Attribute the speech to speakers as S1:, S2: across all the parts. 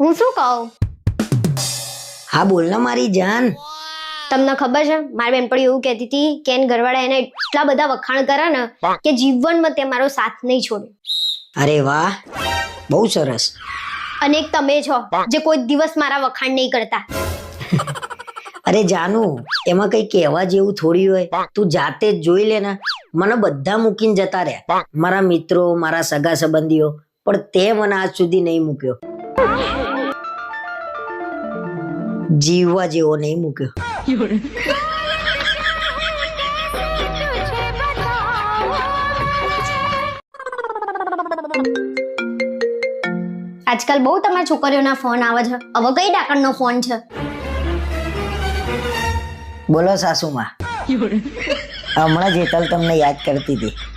S1: હું શું કહું?
S2: હા બોલ ને મારી જાન.
S1: તમને ખબર છે મારી બેનપણી એવું કહેતી હતી કે એન ઘરવાળા એને એટલા બધા વખાણ કરે ને કે જીવનમાં તે મારો સાથ નહીં છોડે.
S2: અરે વાહ બહુ સરસ.
S1: અને એક તમે છો જે કોઈ દિવસ મારા વખાણ નહીં કરતા.
S2: અરે જાનુ એમાં કઈ કહેવા જેવું થોડી હોય. તું જાતે જ જોઈ લે ને. મને બધા મૂકીને જતા રહ્યા. મારા મિત્રો મારા સગા સંબંધીઓ પણ તે મને આજ સુધી નહીં મૂક્યો. જીવવા જેવો નહીં મૂક્યો.
S1: આજકાલ બહુ તમારા છોકરીઓના ફોન આવે છે. હવે કઈ ડાકણનો ફોન છે?
S2: બોલો સાસુમાં. હમણાં જેતલ તમને યાદ કરતી હતી.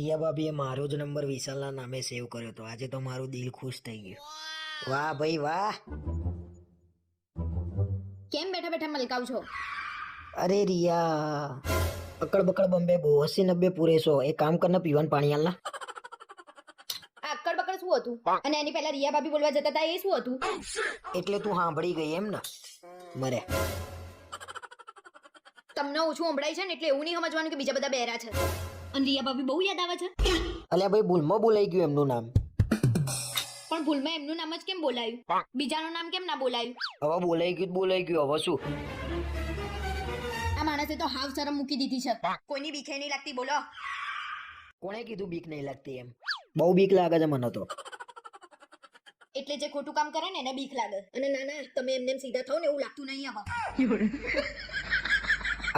S2: રિયા ભાભીએ મારો જ નંબર વિશાલના નામે સેવ કર્યો તો. આજે તો મારું દિલ ખુશ થઈ ગયું. વાહ ભાઈ વાહ.
S1: કેમ બેઠા બેઠા મલકાવ છો?
S2: અરે રિયા અકડ બકડ બમ્બે બહુ અસી નબ્બે પૂરે સો એ કામ કરને પીવાનું પાણી આલના
S1: અકડ અક્કડ બકડ શું હતું? અને એની પહેલા રિયા ભાભી બોલવા જતા હતા એ શું હતું?
S2: એટલે તું સાંભળી ગઈ એમ ને. મરે.
S1: તમને ઓછું સંભળાય છે ને એટલે એવું નહીં સમજવાનું કે બીજા બધા બહેરા છે. અને રિયા ભાભી બહુ યાદ આવે છે?
S2: અલ્યા ભાઈ ભૂલમાં બોલાઈ ગયું એમનું નામ.
S1: પણ ભૂલમાં એમનું નામ જ કેમ બોલાયું? બીજાનું નામ કેમ ના બોલાયું?
S2: હવે બોલાઈ ગયું બોલાઈ ગયું હવે શું?
S1: આ માણસે તો હાવ શરમ મૂકી દીધી છે. કોઈની બીખે નહીં લાગતી બોલો.
S2: કોણે કીધું બીક નહીં લાગતી એમ? બહુ બીક લાગે છે મને તો.
S1: એટલે જે ખોટું કામ કરે ને એને બીક લાગે. અને ના ના તમે એમને એમ સીધા થો ને એવું લાગતું નહીં હવે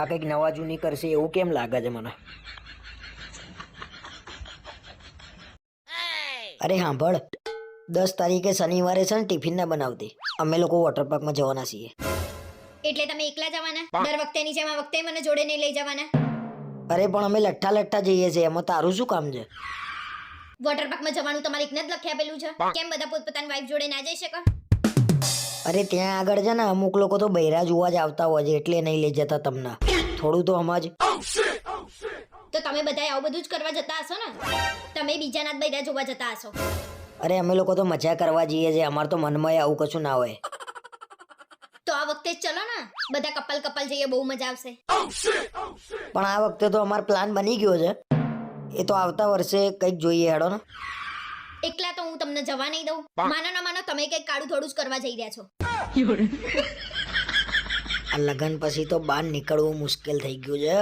S2: આ કંઈક નવા જૂની કરશે એવું કેમ લાગે છે મને? અરે સાંભળ દસ તારીખે શનિવારે છે ને ટિફિન ના બનાવતી. અમે લોકો વોટર પાર્કમાં જવાના છીએ.
S1: એટલે તમે એકલા જવાના? દર વખતેની જેમ આ વખતે મને જોડે નહીં લઈ જવાના?
S2: અરે પણ અમે લઠ્ઠા લઠ્ઠા જઈએ છીએ એમાં તારું શું કામ છે?
S1: વોટર પાર્કમાં જવાનું તમારે એકને જ લખી આપેલું છે. કેમ બધા પોતપોતાની વાઈફ જોડે ના જઈ શકે?
S2: અરે ત્યાં આગળ છે ને અમુક લોકો તો બૈરા જોવા જ આવતા હોય છે એટલે નહીં લઈ જતા તમને. થોડું તો સમજ
S1: તો તમે બધા આવું બધું જ કરવા જતા હશો ને? તમે બીજાના જ બૈરા જોવા જતા હશો.
S2: અરે અમે લોકો તો મજા કરવા જઈએ છીએ. અમાર તો મનમાં આવું કશું ના હોય.
S1: તો આ વખતે ચલો ને. બધા કપલ કપલ જઈએ બહુ મજા આવશે.
S2: પણ આ વખતે તો અમારો પ્લાન બની ગયો છે. એ તો આવતા વર્ષે કંઈક જોઈએ હેડો ને.
S1: એકલા તો હું તમને જવા નહીં દઉં. માનો ના માનો તમે કંઈક કાળું થોડું જ કરવા જઈ રહ્યા છો.
S2: આ લગ્ન પછી તો બહાર નીકળવું મુશ્કેલ થઈ ગયું છે.